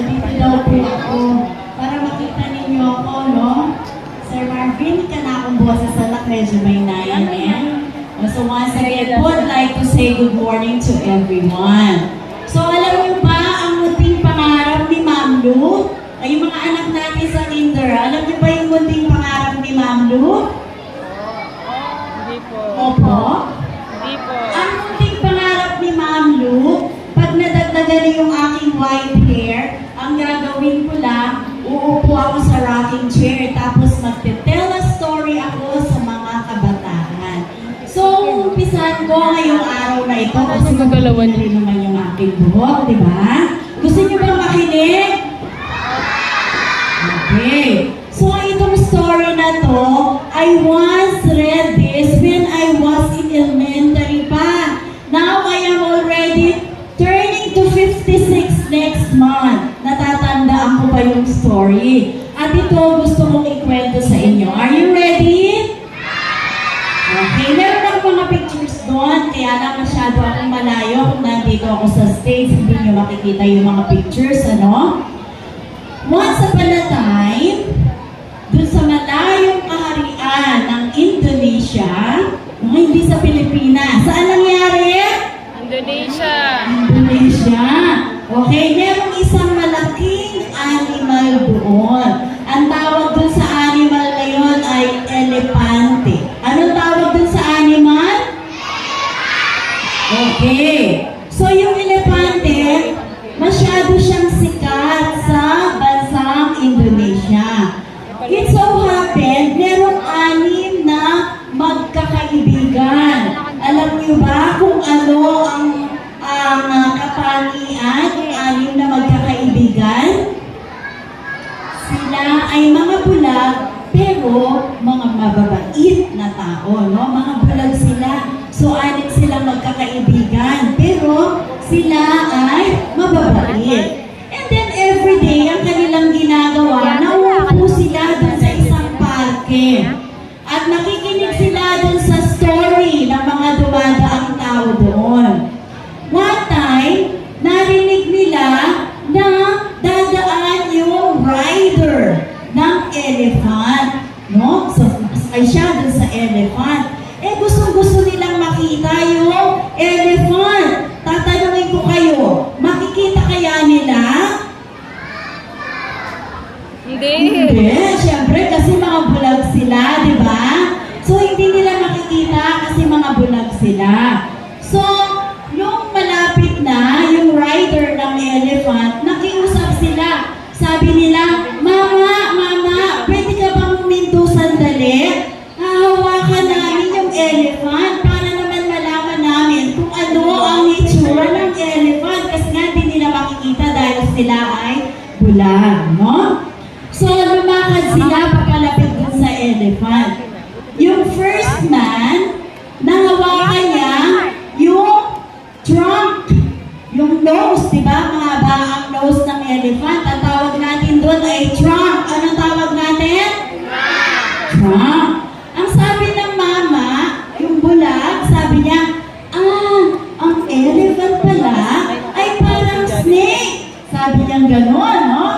Nandito daw po ako para makita ninyo ako, no? Sir Marvin, ka na akong boses sa medyo may nayan eh. So once again, would like to say good morning to everyone. So alam niyo ba ang munting pangarap ni Ma'am Lu? Ay yung mga anak natin sa kinder, alam niyo ba yung munting pangarap ni Ma'am Lu? Hindi po. Opo. Hindi po. Ang munting pangarap ni Ma'am Lu, pag nadagdagan yung aking white umpisan ko ngayong araw na ito kasi Magagalawan rin naman yung aking buhok, di ba? Gusto niyo bang makinig? Okay. So, itong story na to, I once read this when I was in elementary pa. Now, I am already turning to 56 next month. Natatandaan ko pa yung story. At ito, gusto kong ikwento sa inyo. Are you ready? Okay, meron akong mga pictures doon, kaya lang masyado akong malayo. Kung nandito ako sa stage, hindi nyo makikita yung mga pictures, ano? Once upon a time, Okay. So yung elepante, masyado siyang sikat sa bansang Indonesia. It so happened, merong anim na magkakaibigan. Alam niyo ba kung ano ang ang uh, katangian ng anim na magkakaibigan? Sila ay mga bulag, pero mga mababait na tao, no? Mga bulag sila. So, anim silang magkakaibigan, pero sila ay mababait. And then, every day, ang kanilang ginagawa, nauupo sila dun sa isang parke. At nakikinig sila dun sa story ng mga dumadaang tao doon. Elephant. Tatanungin ko kayo, makikita kaya nila? Hindi. Hindi, syempre kasi mga bulag sila, di ba? So hindi nila makikita kasi mga bulag sila. So, nung malapit na yung rider ng elephant, elephant. Ang tawag natin doon ay trunk. Anong tawag natin? Trunk. Ang sabi ng mama, yung bulag, sabi niya, ah, ang elephant pala ay parang snake. Sabi niya gano'n, no?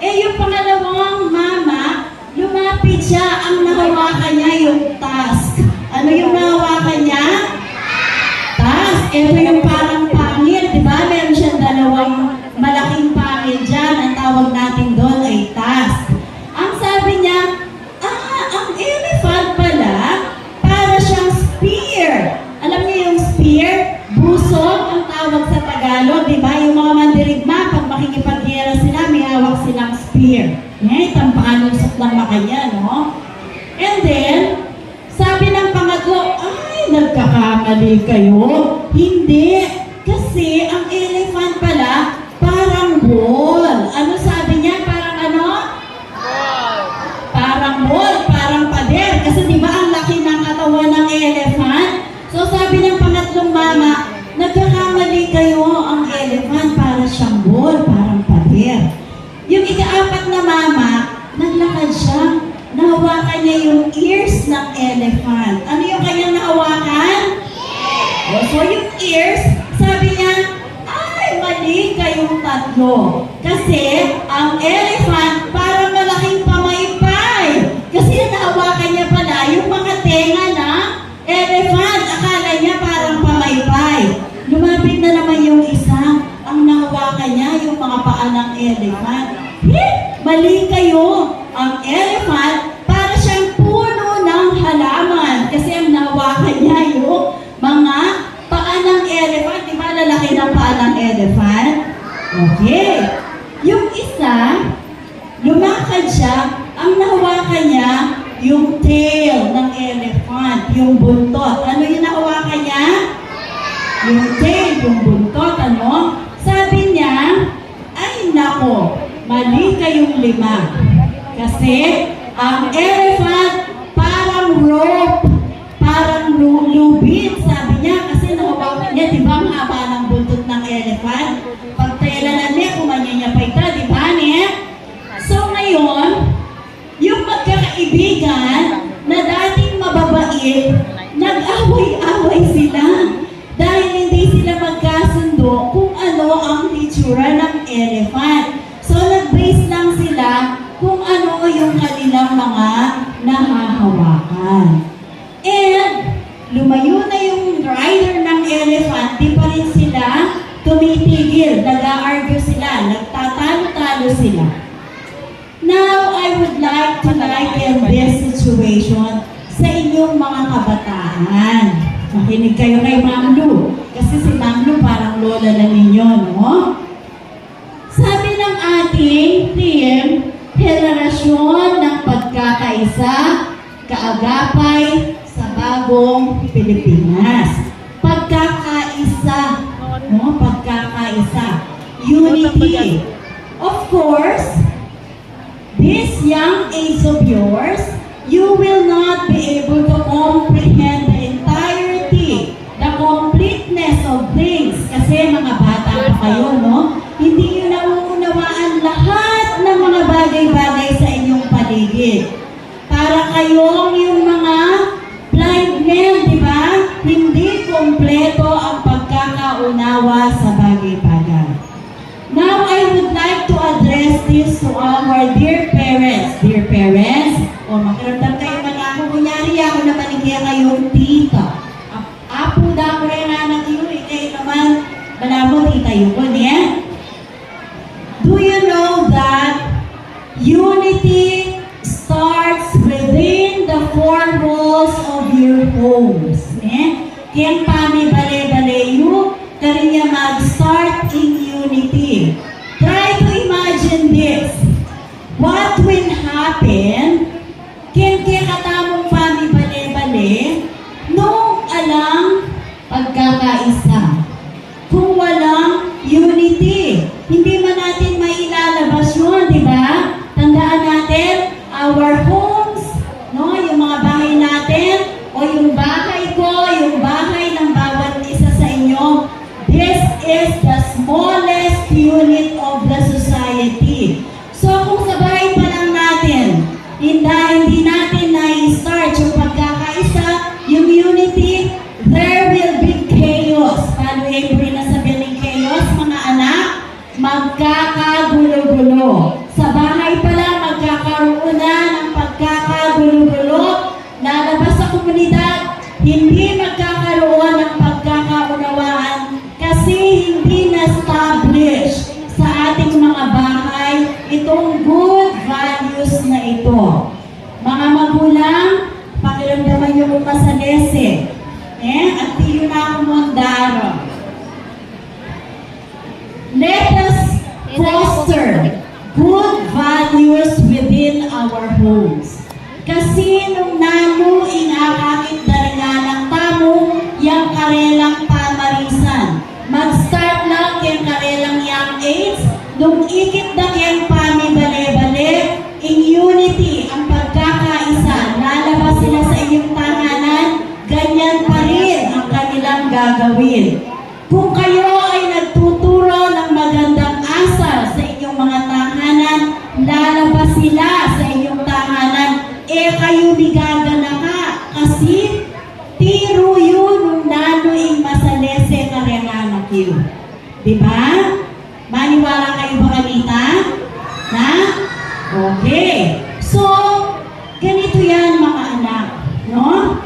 Eh, yung pangalawang mama, lumapit siya, ang nahawakan niya yung task. Ano yung nahawakan niya? Task. Ito yung dyan. Ang tawag natin doon ay task. Ang sabi niya, ah, ang elephant pala, para siyang spear. Alam niyo yung spear? Busog ang tawag sa Tagalog, di ba? Yung mga mandirigma, pag makikipagyera sila, may hawak silang spear. Ngayon, tampaan usap lang makanya, no? And then, sabi ng pangatlo, ay, nagkakamali kayo. Ears ng elephant. Ano yung kanyang nahawakan? Oh, so yung ears, sabi niya, ay, mali kayong tatlo. Kasi ang elephant parang malaking pamaypay. Kasi nahawakan niya pala yung mga tenga na elephant. Akala niya parang pamaypay. Lumapit na naman yung isa. Ang nahawakan niya yung mga paa ng elephant. Eh, mali kayo. Ang elephant Yung isa, lumakad siya, ang nahawakan niya, yung tail ng elephant, yung buntot. Ano yung nahawakan niya? Yung tail, yung buntot, ano? Sabi niya, ay nako, mali kayong lima. Kasi ang elephant ang hitsura ng elephant. So nag-base lang sila kung ano yung kanilang mga nahahawakan. And lumayo na yung rider ng elephant, di pa rin sila tumitigil, nag-argue sila, nagtatalo-talo sila. Now, I would like to lighten this situation sa inyong mga kabataan. Makinig kayo kay Ma'am. Kasi si Ma'am parang lola na ninyo, no? Pagkakaisa, kaagapay sa bagong Pilipinas. Pagkakaisa, no? Pagkakaisa. Unity. Of course, this young age of yours, you will not be able to comprehend the entirety, the completeness of things. Kasi mga bata pa kayo, no? Hindi ako, kunyari ako naman hindi kayong tita. Ap- Apo da ko rin anak yun, eh, kayo naman, malamo tita yun ko niya. Do you know that unity starts within the four walls of your homes? Eh? Kaya pami bale-bale yun, karinya mag-start in unity. Try to imagine this. What will happen pagkakaisa? Magkakagulo-gulo. Sa bahay pa lang, magkakaroon na ng pagkakagulo-gulo. Lalabas sa komunidad, hindi magkakaroon ng pagkakaunawaan kasi hindi na-establish sa ating mga bahay itong good Kasi nung nano inakakit darangalang tamo, yang karelang pamarisan. Mag-start lang yung karelang young age, nung ikit na yung pami bale-bale, in unity, ang pagkakaisa, lalabas sila sa inyong tahanan, ganyan pa rin ang kanilang gagawin. Kung kayo kaya kayo bigaga na ka, kasi tiro yun nanoing masalese karenganak yun. Diba? Maniwala kayo ba kanita? Na? Okay. So, ganito yan mga anak. No?